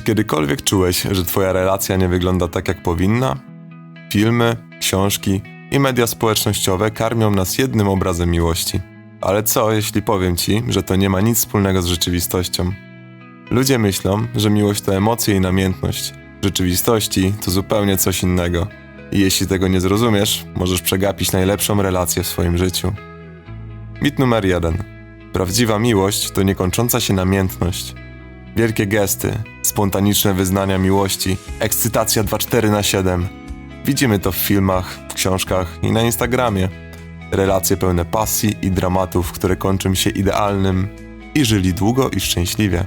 Czy kiedykolwiek czułeś, że twoja relacja nie wygląda tak jak powinna? Filmy, książki i media społecznościowe karmią nas jednym obrazem miłości. Ale co, jeśli powiem ci, że to nie ma nic wspólnego z rzeczywistością? Ludzie myślą, że miłość to emocje i namiętność. W rzeczywistości to zupełnie coś innego. I jeśli tego nie zrozumiesz, możesz przegapić najlepszą relację w swoim życiu. Mit numer jeden. Prawdziwa miłość to niekończąca się namiętność. Wielkie gesty, spontaniczne wyznania miłości, ekscytacja 24 na 7. Widzimy to w filmach, w książkach i na Instagramie. Relacje pełne pasji i dramatów, które kończą się idealnym i żyli długo i szczęśliwie.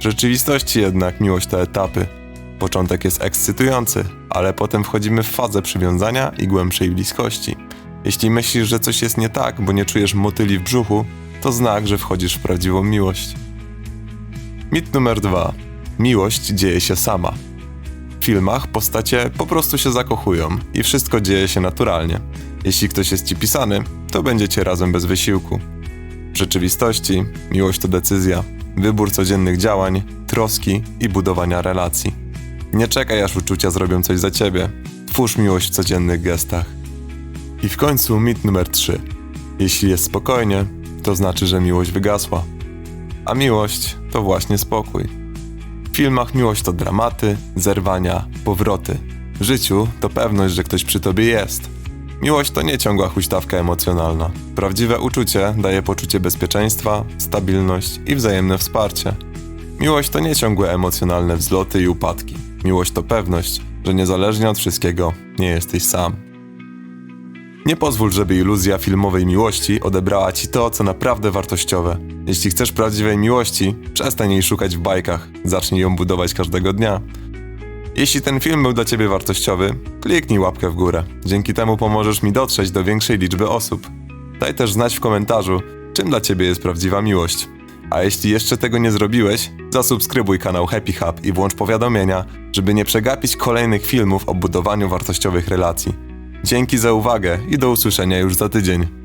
W rzeczywistości jednak miłość to etapy. Początek jest ekscytujący, ale potem wchodzimy w fazę przywiązania i głębszej bliskości. Jeśli myślisz, że coś jest nie tak, bo nie czujesz motyli w brzuchu, to znak, że wchodzisz w prawdziwą miłość. Mit numer dwa. Miłość dzieje się sama. W filmach postacie po prostu się zakochują i wszystko dzieje się naturalnie. Jeśli ktoś jest ci pisany, to będziecie razem bez wysiłku. W rzeczywistości miłość to decyzja, wybór codziennych działań, troski i budowania relacji. Nie czekaj aż uczucia zrobią coś za ciebie. Twórz miłość w codziennych gestach. I w końcu mit numer 3. Jeśli jest spokojnie, to znaczy, że miłość wygasła. A miłość to właśnie spokój. W filmach miłość to dramaty, zerwania, powroty. W życiu to pewność, że ktoś przy tobie jest. Miłość to nie ciągła huśtawka emocjonalna. Prawdziwe uczucie daje poczucie bezpieczeństwa, stabilność i wzajemne wsparcie. Miłość to nie ciągłe emocjonalne wzloty i upadki. Miłość to pewność, że niezależnie od wszystkiego nie jesteś sam. Nie pozwól, żeby iluzja filmowej miłości odebrała ci to, co naprawdę wartościowe. Jeśli chcesz prawdziwej miłości, przestań jej szukać w bajkach, zacznij ją budować każdego dnia. Jeśli ten film był dla ciebie wartościowy, kliknij łapkę w górę. Dzięki temu pomożesz mi dotrzeć do większej liczby osób. Daj też znać w komentarzu, czym dla ciebie jest prawdziwa miłość. A jeśli jeszcze tego nie zrobiłeś, zasubskrybuj kanał Happy Hub i włącz powiadomienia, żeby nie przegapić kolejnych filmów o budowaniu wartościowych relacji. Dzięki za uwagę i do usłyszenia już za tydzień.